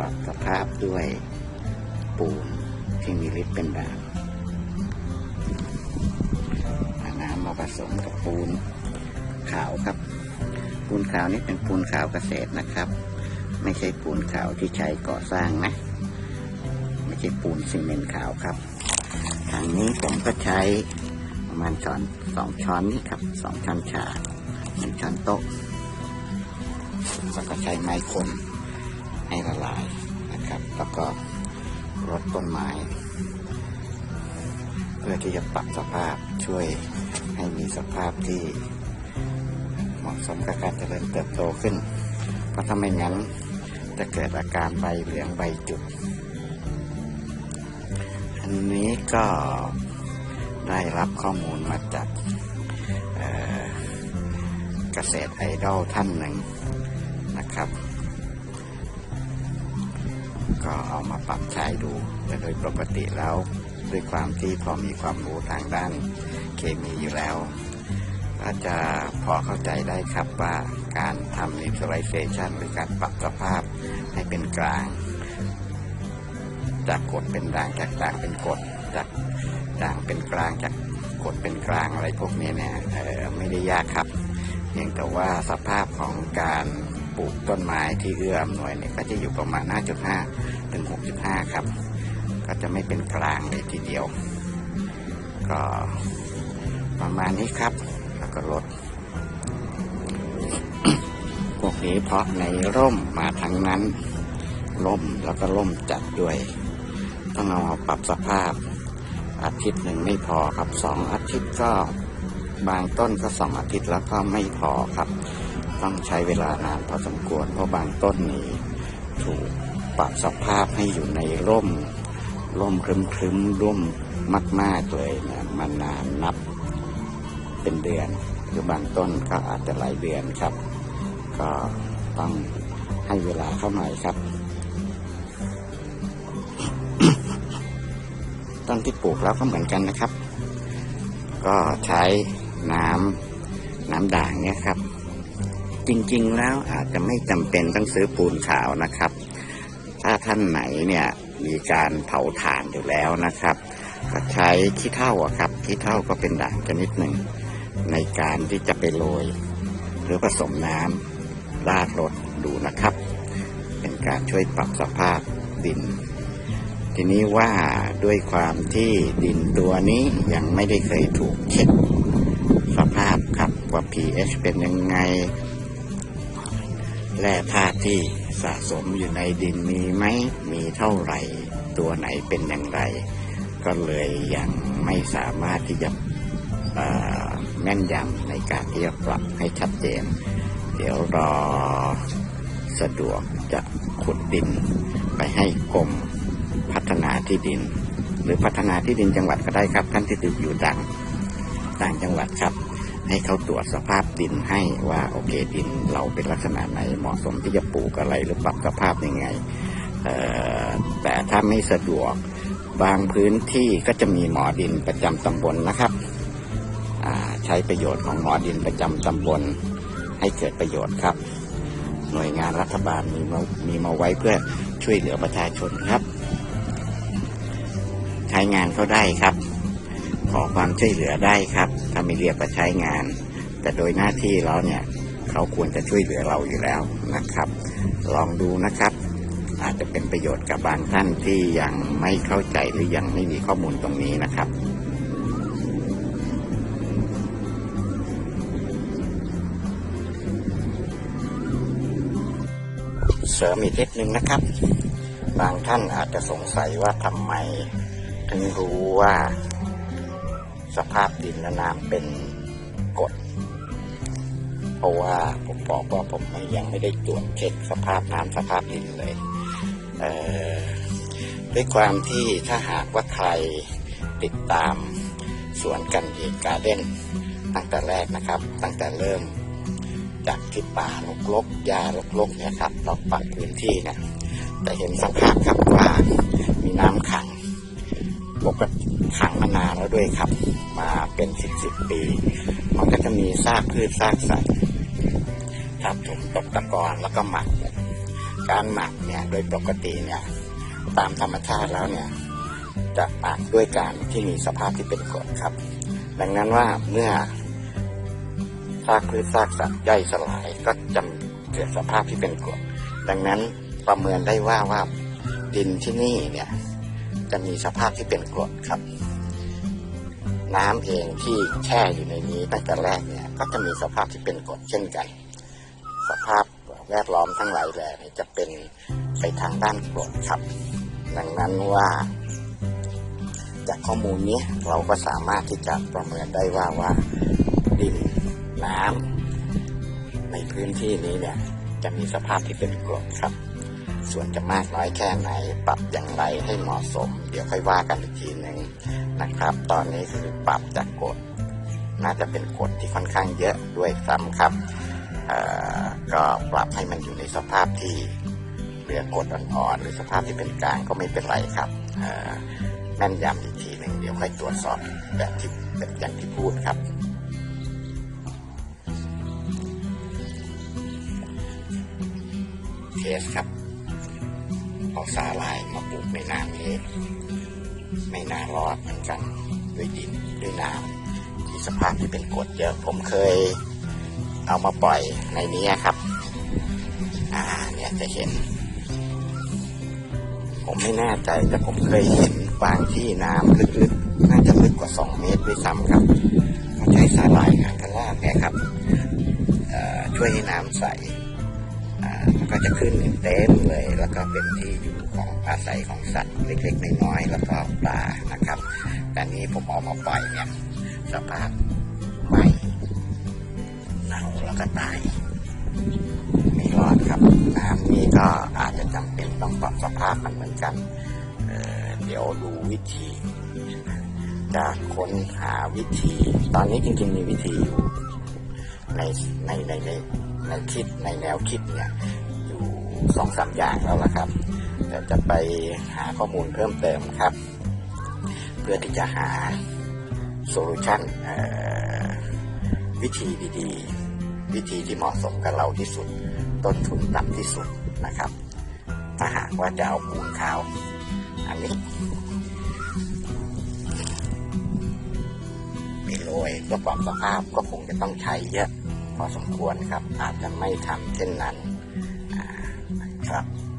ปรับสภาพด้วยปูนที่มีฤทธิ์เป็นด่างเอาน้ำมาผสมกับปูนขาวครับ ปูนขาวนี่เป็นปูนขาวเกษตรนะครับ ไม่ใช่ปูนขาวที่ใช้ก่อสร้างนะ ไม่ใช่ปูนซีเมนต์ขาวครับทางนี้ผมก็ใช้ประมาณช้อนสองช้อนนี่ครับสองช้อนชาหนึ่งช้อนโต๊ะแล้วก็ใช้ไม้คนให้ละลาย นะครับ แล้วก็รดต้นไม้เพื่อที่จะปรับสภาพช่วยให้มีสภาพที่เหมาะสมกับการเจริญเติบโตขึ้น เพราะถ้าไม่งั้นจะเกิดอาการใบเหลืองใบจุด อันนี้ก็ได้รับข้อมูลมาจากเอ่อเกษตรไอดอลท่านหนึ่งนะครับ ก็เอามาปรับใช้ดูแต่โดยปกติแล้ว ด้วยความที่พอมีความรู้ทางด้านเคมีอยู่แล้ว ก็จะพอเข้าใจได้ครับว่าการทำ neutralization หรือการปรับสภาพให้เป็นกลาง จากกรดเป็นด่างจากด่างเป็นกรดจากด่างเป็นกลางจากกรดเป็นกลางอะไรพวกนี้เนี่ยไม่ได้ยากครับเพียงแต่ว่าสภาพของการ ลูกต้นไม้ที่เอื้ออำนวยเนี่ยก็จะอยู่ประมาณ 5.5 ถึง 6.5 ครับ ก็จะไม่เป็นกลางเลยทีเดียว ก็ประมาณนี้ครับ แล้วก็ลดพวกนี้เพราะในร่มมาทั้งนั้นล่มแล้วก็ล่มจัดด้วย ต้องเอาปรับสภาพ อาทิตย์หนึ่งไม่พอครับสองอาทิตย์ก็บางต้นก็สองอาทิตย์แล้วก็ไม่พอครับ ต้องใช้เวลานานพอสมควร เพราะบางต้นนี้ถูกปรับสภาพให้อยู่ในร่ม ร่มครึ้มครึ้มร่มมาก ๆ เลยนะมานานนับเป็นเดือนหรือบางต้นก็อาจจะหลายเดือนครับ ก็ต้องให้เวลาเข้าหน่อยครับ ต้นที่ปลูกแล้วก็เหมือนกันนะครับ ก็ใช้น้ำน้ำด่างเนี่ยครับ จริงๆแล้วอาจจะไม่จำเป็นต้องซื้อปูนขาวนะครับ ถ้าท่านไหนเนี่ยมีการเผาถ่านอยู่แล้วนะครับก็ใช้ขี้เถ้าอะครับขี้เถ้าก็เป็นด่างชนิดหนึ่ง ในการที่จะไปโรย หรือผสมน้ำราดรดดูนะครับ เป็นการช่วยปรับสภาพดิน ทีนี้ว่าด้วยความที่ดินตัวนี้ยังไม่ได้เคยถูกเช็คสภาพครับว่า pH เป็นยังไง แร่ธาตุที่สะสมอยู่ในดินมีไหม มีเท่าไหร่ ตัวไหนเป็นอย่างไร ก็เลยยังไม่สามารถที่จะแม่นยำในการที่จะปรับให้ชัดเจน เดี๋ยวรอสะดวกจะขุดดิน ไปให้กรมพัฒนาที่ดิน หรือพัฒนาที่ดินจังหวัดก็ได้ครับท่านที่ติดอยู่ต่างต่างจังหวัดครับ ให้เขาตรวจสภาพดินให้ว่าโอเคดินเราเป็นลักษณะไหนเหมาะสมที่จะปลูกอะไรหรือปรับสภาพยังไงแต่ถ้าไม่สะดวกบางพื้นที่ก็จะมีหมอดินประจำตำบลนะครับใช้ประโยชน์ของหมอดินประจำตำบลให้เกิดประโยชน์ครับ หน่วยงานรัฐบาลมีมามีมาไว้เพื่อช่วยเหลือประชาชนครับ ใช้งานเขาได้ครับ ขอความช่วยเหลือได้ครับ ถ้าไม่เรียกว่าใช้งาน แต่โดยหน้าที่เราเนี่ยเขาควรจะช่วยเหลือเราอยู่แล้วนะครับ ลองดูนะครับ อาจจะเป็นประโยชน์กับบางท่านที่ยังไม่เข้าใจหรือยังไม่มีข้อมูลตรงนี้นะครับเสริมอีกนิดนึงนะครับ บางท่านอาจจะสงสัยว่าทำไมถึงรู้ว่า สภาพดินและน้ำเป็นกรดเพราะว่าผมบอกว่าผมยังไม่ได้ตรวจเช็คสภาพน้ำสภาพดินเลยเด้วยความที่ถ้าหากว่าใครติดตามสวนกันเอกการ์เด้นตั้งแต่แรกนะครับ ตั้งแต่เริ่มจากที่ป่าลกๆหญ้ารกๆเนี่ยครับเราปรับพื้นที่เนี่ยแต่เห็นสภาพครับว่ามีน้ำขัง ปกติขังมานานแล้วด้วยครับ มาเป็นสิบสิบปี มันก็จะมีซากพืชซากสัตว์ครับผมตกตะกอนแล้วก็หมัก การหมักเนี่ยโดยปกติเนี่ยตามธรรมชาติแล้วเนี่ยจะหมักด้วยการที่มีสภาพที่เป็นกรดครับ ดังนั้นว่าเมื่อซากพืชซากสัตว์ย่อยสลายก็จะเกิดสภาพที่เป็นกรดดังนั้นประเมินได้ว่าว่าดินที่นี่เนี่ย จะมีสภาพที่เป็นกรดครับ น้ำเองที่แช่อยู่ในนี้ตั้งแต่แรกเนี่ยก็จะมีสภาพที่เป็นกรดเช่นกัน สภาพแวดล้อมทั้งหลายแหล่นี่ยจะเป็นไปทางด้านกรดครับ ดังนั้นว่า จากข้อมูลนี้เราก็สามารถที่จะประเมินได้ว่าว่าดินน้ำในพื้นที่นี้เนี่ยจะมีสภาพที่เป็นกรดครับ ส่วนจะมากน้อยแค่ไหนปรับอย่างไรให้เหมาะสม เดี๋ยวค่อยว่ากันอีกทีหนึ่งนะครับ ตอนนี้คือปรับจากกรดน่าจะเป็นกรดที่ค่อนข้างเยอะด้วยซ้ำครับก็ปรับให้มันอยู่ในสภาพที่เหลือกดอ่อนๆหรือสภาพที่เป็นกลางก็ไม่เป็นไรครับแม่นยำอีกทีหนึ่งเดี๋ยวค่อยตรวจสอบแบบที่แบบอย่างที่พูดครับเคสครับ เอาสาลายมาปลูกในน้ำนี้ไม่น่ารอดเหมือนกันด้วยดินด้วยน้ำที่สภาพที่เป็นกรดเยอะผมเคยเอามาปล่อยในนี้ครับ อ่าเนี่ยจะเห็น ผมไม่แน่ใจแต่ผมเคยเห็นบางที่น้ำลึกๆน่าจะลึกกว่า 2 เมตรด้วยซ้ำครับเขาใช้สาลายงานกระลากเนี่ยครับช่วยให้น้ำใส ก็จะขึ้นเต็มเลย แล้วก็เป็นที่อยู่ของอาศัยของสัตว์เล็กๆน้อยๆแล้วก็ปลานะครับ แต่นี้ผมเออกมาปล่อยเนี่ยสภาพไหม้เน่าแล้วก็ตายไม่รอดครับน้ำนี่ก็อาจจะจำเป็นต้องปรับสภาพมันเหมือนกันเเดี๋ยวดูวิธีจะค้นหาวิธี ตอนนี้จริงๆมีวิธีอยู่ในในในในในคิดในแนวคิดเนี่ย สองสามอย่างแล้วละครับแต่จะไปหาข้อมูลเพิ่มเติมครับ เพื่อที่จะหาโซลูชันวิธีดีๆ วิธีที่เหมาะสมกับเราที่สุด ต้นทุนต่ำที่สุดนะครับ ถ้าหากว่าจะเอาปูนขาว อันนี้ไปโรยเพื่อปรับสภาพก็คงจะต้องใช้เยอะพอสมควรครับ อาจจะไม่ทำเช่นนั้น อ่าครับ